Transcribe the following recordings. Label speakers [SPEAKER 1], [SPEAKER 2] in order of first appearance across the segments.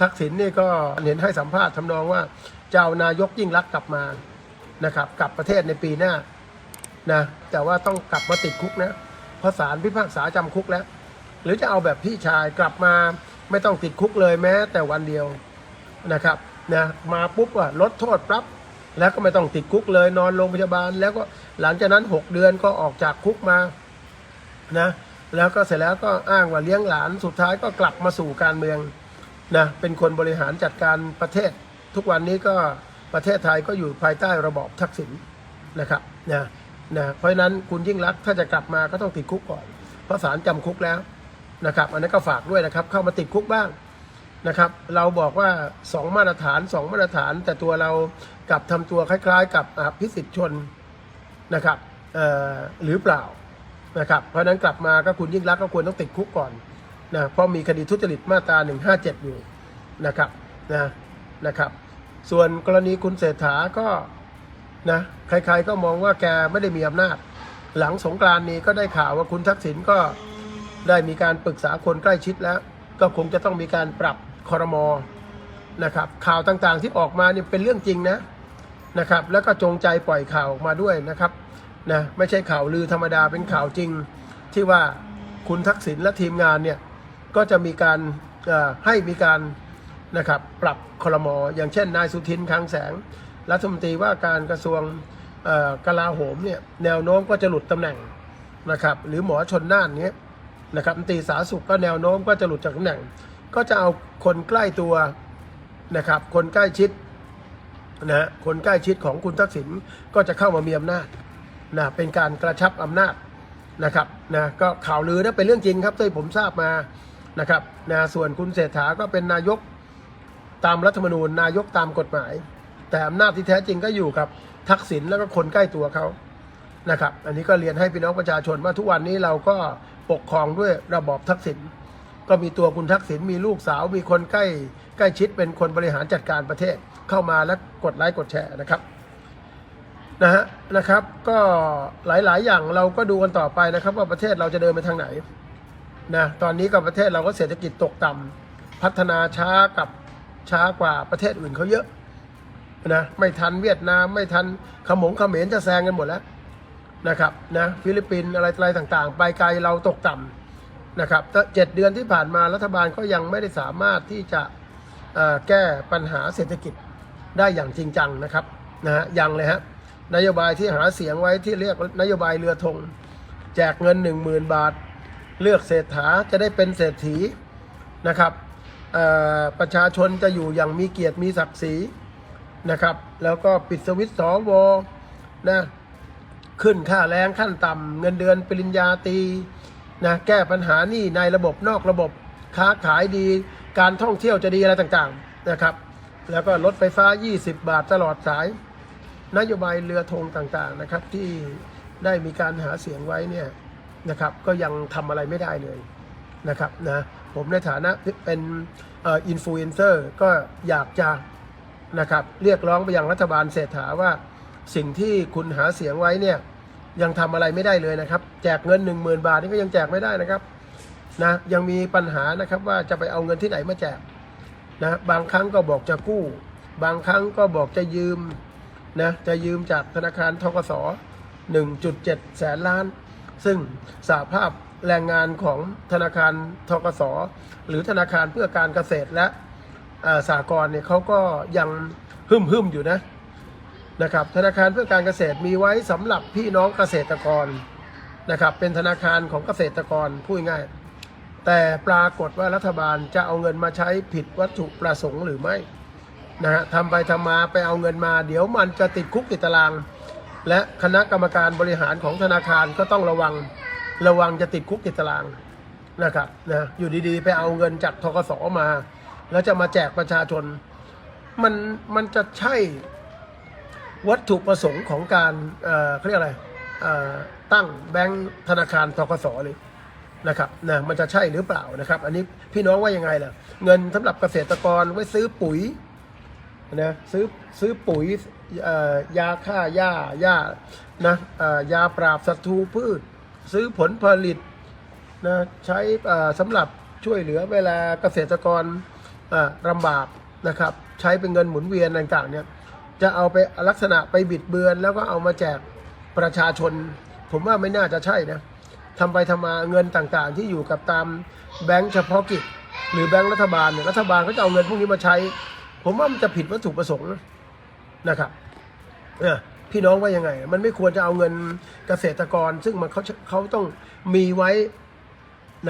[SPEAKER 1] ทักษิณนี่ก็เห็นให้สัมภาษณ์ทำนองว่าจะเอานายกยิ่งรักกลับมานะครับกลับประเทศในปีหน้านะแต่ว่าต้องกลับมาติดคุกนะเพราะศาลพิพากษาจำคุกแล้ว หรือจะเอาแบบพี่ชายกลับมาไม่ต้องติดคุกเลยแม้ แต่วันเดียวนะครับนะมาปุ๊บอะลดโทษปรับ แล้วก็ไม่ต้องติดคุกเลยนอนโรงพยาบาล แล้วก็หลังจากนั้น 6 เดือนก็ออกจากคุกมานะแล้วก็เสร็จแล้วก็อ้างว่าเลี้ยงหลานสุดท้ายก็กลับมาสู่การเมือง นะเป็นคนบริหารจัดการประเทศ ทุกวันนี้ก็ประเทศไทยก็อยู่ภายใต้ระบอบทักษิณนะครับนะนะเพราะนั้นคุณยิ่งรักถ้าจะกลับมาก็ต้องติดคุกก่อน เพราะศาลจำคุกแล้วนะครับ อันนั้นก็ฝากด้วยนะครับ เข้ามาติดคุกบ้างนะครับ เราบอกว่า 2 มาตรฐาน 2 มาตรฐาน แต่ตัวเรากลับทำตัวคล้าย ๆ กับอภิสิทธิชนนะครับหรือเปล่านะครับ เพราะนั้นกลับมาก็คุณยิ่งรักก็ควรต้องติดคุกก่อน นะเพราะมีคดีทุจริตมาตรา 157 อยู่นะครับนะนะครับ ส่วนกรณีคุณเศรษฐาก็นะใครๆก็มองว่าแกไม่ได้มีอำนาจ หลังสงกรานนี้ก็ได้ข่าวว่าคุณทักษิณก็ได้มีการปรึกษาคนใกล้ชิดแล้ว ก็คงจะต้องมีการปรับคอรมอนะครับข่าวต่างๆที่ออกมาเนี่ยเป็นเรื่องจริงนะนะครับแล้วก็จงใจปล่อยข่าวออกมาด้วยนะครับนะไม่ใช่ข่าวลือธรรมดาเป็นข่าวจริงที่ว่าคุณทักษิณและทีมงานเนี่ย ก็จะมีการให้มีการนะครับปรับคอรมออย่างเช่น นายสุทินคลังแสง รัฐมนตรีว่าการกระทรวงกลาโหมเนี่ยแนวโน้มก็จะหลุดตำแหน่งนะครับหรือหมอชนน่านเนี้ยนะครับมนตรีสารสุขก็แนวโน้มก็จะหลุดจากตำแหน่ง ก็จะเอาคนใกล้ตัวนะครับคนใกล้ชิดนะฮะคนใกล้ชิดของคุณทักษิณก็จะเข้ามามีอำนาจนะเป็นการกระชับอำนาจนะครับนะก็ข่าวลือนะเป็นเรื่องจริงครับที่ผมทราบมา นะครับนะส่วนคุณเศรษฐาก็เป็นนายกตามรัฐธรรมนูญนายกตามกฎหมาย แต่อำนาจที่แท้จริงก็อยู่กับทักษิณแล้วก็คนใกล้ตัวเขานะครับ อันนี้ก็เรียนให้พี่น้องประชาชนว่าทุกวันนี้เราก็ปกครองด้วยระบอบทักษิณก็มีตัวคุณทักษิณมีลูกสาวมีคนใกล้ใกล้ชิดเป็นคนบริหารจัดการประเทศเข้ามาแล้วกดไลค์กดแชร์นะครับนะฮะนะครับ ก็หลายๆ อย่างเราก็ดูกันต่อไปนะครับ ว่าประเทศเราจะเดินไปทางไหน นะตอนนี้กับประเทศเราก็เศรษฐกิจตกต่ำพัฒนาช้ากับช้ากว่าประเทศอื่นเขาเยอะนะไม่ทันเวียดนามไม่ทันขมงเขมรจะแซงกันหมดแล้วนะครับนะฟิลิปปินส์อะไรอะไรต่างๆ ไปไกลเราตกต่ำนะครับต่เจ็ดเดือนที่ผ่านมารัฐบาลก็ยังไม่ได้สามารถที่จะแก้ปัญหาเศรษฐกิจได้อย่างจริงจังนะครับนะฮะยังเลยฮะนโยบายที่หาเสียงไว้ที่เรียกนโยบายเรือธงแจกเงิน 1 0,000 บาท เลือกเศรษฐาจะได้เป็นเศรษฐีนะครับประชาชนจะอยู่อย่างมีเกียรติมีศักดิ์ศรีนะครับ แล้วก็ปิดสวิตช์สวนะขึ้นค่าแรงขั้นต่ำเงินเดือนปริญญาตรีนะแก้ปัญหานี่ในระบบนอกระบบค้าขายดี การท่องเที่ยวจะดีอะไรต่างๆนะครับ แล้วก็รถไฟฟ้า 20 บาทตลอดสาย นโยบายเรือธงต่างๆนะครับที่ได้มีการหาเสียงไว้เนี่ย นะครับ ก็ยังทำอะไรไม่ได้เลยนะครับนะผมในฐานะเป็นอินฟลูเอนเซอร์ก็อยากจะนะครับเรียกร้องไปยังรัฐบาลเศรษฐาว่าสิ่งที่คุณหาเสียงไว้เนี่ยยังทำอะไรไม่ได้เลยนะครับ แจกเงิน 1 0,000 บาทนี่ก็ยังแจกไม่ได้นะครับนะยังมีปัญหานะครับว่าจะไปเอาเงินที่ไหนมาแจกนะบางครั้งก็บอกจะกู้ บางครั้งก็บอกจะยืมนะจะยืมจากธนาคารทกส1.7 แสนล้าน ซึ่งสาภาพแรงงานของธนาคารทกสหรือธนาคารเพื่อการเกษตรและสากลเนี่ยเขาก็ยังหึมหึมอยู่นะนะครับ ธนาคารเพื่อการเกษตรมีไว้สำหรับพี่น้องเกษตรกรนะครับ เป็นธนาคารของเกษตรกรพูดง่ายแต่ปรากฏว่ารัฐบาลจะเอาเงินมาใช้ผิดวัตถุประสงค์หรือไม่นะฮะทำไปทำมาไปเอาเงินมา เดี๋ยวมันจะติดคุกติดตาราง และคณะกรรมการบริหารของธนาคารก็ต้องระวังระวังจะติดคุกติดตารางนะครับนะอยู่ดีๆ ไปเอาเงินจากทกสมา แล้วจะมาแจกประชาชน มันมันจะใช่วัตถุประสงค์ของการเอ่อเขาเรียกอะไรเอ่อตั้งแบงก์ธนาคารทกสเลยนะครับนะมันจะใช่หรือเปล่านะครับ อันนี้พี่น้องว่ายังไงล่ะ เงินสำหรับเกษตรกรไว้ซื้อปุ๋ย นะซื้อซื้อปุ๋ยยาฆ่าหญ้าหญ้านะยาปราบศัตรูพืช ซื้อผลผลิตนะใช้สำหรับช่วยเหลือเวลาเกษตรกรลำบากนะครับ ใช้เป็นเงินหมุนเวียนต่างๆเนี่ยจะเอาไปลักษณะไปบิดเบือน แล้วก็เอามาแจกประชาชน ผมว่าไม่น่าจะใช่นะทำไปทำมาเงินต่างๆ ที่อยู่กับตามแบงก์เฉพาะกิจ หรือแบงก์รัฐบาลเนี่ยรัฐบาลก็จะเอาเงินพวกนี้มาใช้ ผมว่ามันจะผิดวัตถุประสงค์นะครับเออพี่น้องว่ายังไง มันไม่ควรจะเอาเงินเกษตรกร ซึ่งมันเขาเขาต้องมีไว้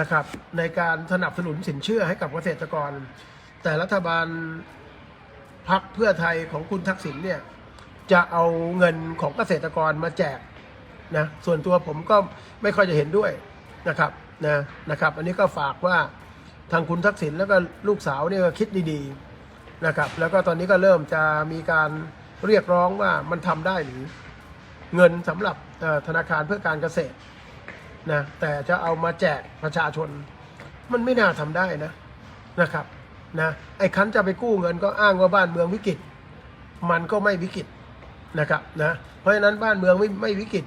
[SPEAKER 1] นะครับในการสนับสนุนสินเชื่อให้กับเกษตรกร แต่รัฐบาลพักเพื่อไทยของคุณทักษิณเนี่ยจะเอาเงินของเกษตรกรมาแจกนะส่วนตัวผมก็ไม่ค่อยจะเห็นด้วยนะครับนะนะครับ อันนี้ก็ฝากว่าทางคุณทักษิณแล้วก็ลูกสาวเนี่ยคิดดีๆ นะครับ แล้วก็ตอนนี้ก็เริ่มจะมีการเรียกร้องว่ามันทำได้หรือเงินสำหรับธนาคารเพื่อการเกษตรนะแต่จะเอามาแจกประชาชน มันไม่น่าทำได้นะนะครับนะไอ้คันจะไปกู้เงินก็อ้างว่าบ้านเมืองวิกฤต มันก็ไม่วิกฤตนะครับนะเพราะฉะนั้นบ้านเมืองไม่ไม่วิกฤต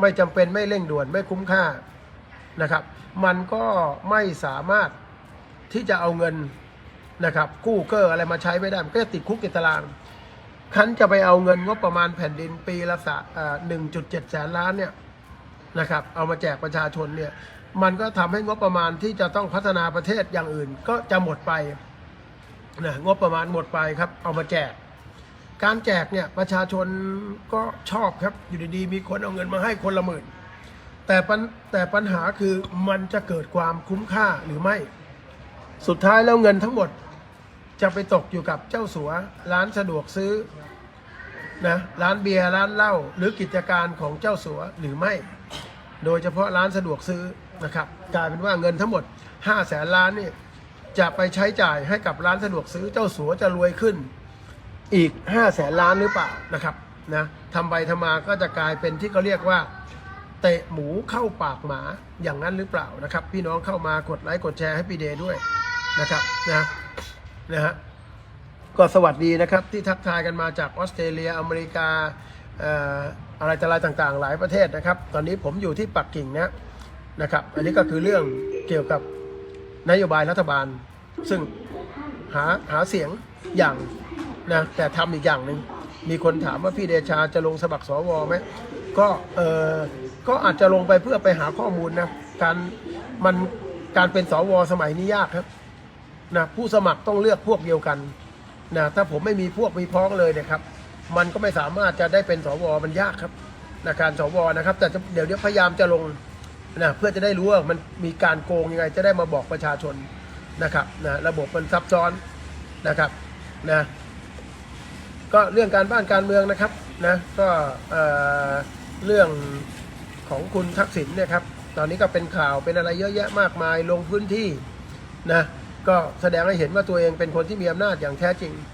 [SPEAKER 1] ไม่จำเป็นไม่เร่งด่วนไม่คุ้มค่านะครับ มันก็ไม่สามารถที่จะเอาเงิน นะครับกู้เกอร์อะไรมาใช้ไม่ได้ มันก็จะติดคุกติดตาราง คันจะไปเอาเงินงบประมาณแผ่นดินปีละสะหนึ่งจุดเจ็ดแสนล้านเนี่ยนะครับเอามาแจกประชาชนเนี่ยมันก็ทำให้งบประมาณที่จะต้องพัฒนาประเทศอย่างอื่น ก็จะหมดไปนะงบประมาณหมดไปครับ เอามาแจก การแจกเนี่ยประชาชนก็ชอบครับอยู่ดีๆมีคนเอาเงินมาให้คนละหมื่นแต่ปัญแต่ปัญหาคือมันจะเกิดความคุ้มค่าหรือไม่ สุดท้ายแล้วเงินทั้งหมด จะไปตกอยู่กับเจ้าสัวร้านสะดวกซื้อนะร้านเบียร์ร้านเหล้าหรือกิจการของเจ้าสัวหรือไม่ โดยเฉพาะร้านสะดวกซื้อนะครับกลายเป็นว่าเงินทั้งหมด5้าแสนล้านนี่จะไปใช้จ่ายให้กับร้านสะดวกซื้อเจ้าสัวจะรวยขึ้นอีก5้าแสนล้านหรือเปล่านะครับนะทำไปทำมาก็จะกลายเป็นที่เขาเรียกว่าเตะหมูเข้าปากหมาอย่างนั้นหรือเปล่านะครับ พี่น้องเข้ามากดไลค์กดแชร์ให้พี่เดย์ด้วยนะครับนะ นะฮะก็สวัสดีนะครับที่ทักทายกันมาจากออสเตรเลียอเมริกาอะไรต่อะไรต่างๆ หลายประเทศนะครับ ตอนนี้ผมอยู่ที่ปักกิ่งนะนะครับ อันนี้ก็คือเรื่องเกี่ยวกับนโยบายรัฐบาล ซึ่งหาหาเสียงอย่างนะแต่ทำอีกอย่างหนึ่งมีคนถามว่าพี่เดชาจะลงสมัครสวไหมก็เออก็อาจจะลงไปเพื่อไปหาข้อมูลนะการมันการเป็นสวสมัยนี้ยากครับ นะผู้สมัครต้องเลือกพวกเดียวกันนะถ้าผมไม่มีพวกมีพ้องเลยนะครับ มันก็ไม่สามารถจะได้เป็นสวมันยากครับนะการสวนะครับ แต่เดี๋ยวเดี๋ยวพยายามจะลงนะเพื่อจะได้รู้ว่ามันมีการโกงยังไง จะได้มาบอกประชาชนนะครับนะระบบมันซับซ้อนนะครับนะก็เรื่องการบ้านการเมืองนะครับนะก็เเรื่องของคุณทักษิณเนี่ยครับตอนนี้ก็เป็นข่าวเป็นอะไรเยอะแยะมากมายลงพื้นที่นะ ก็แสดงให้เห็นว่าตัวเองเป็นคนที่มีอำนาจอย่างแท้จริง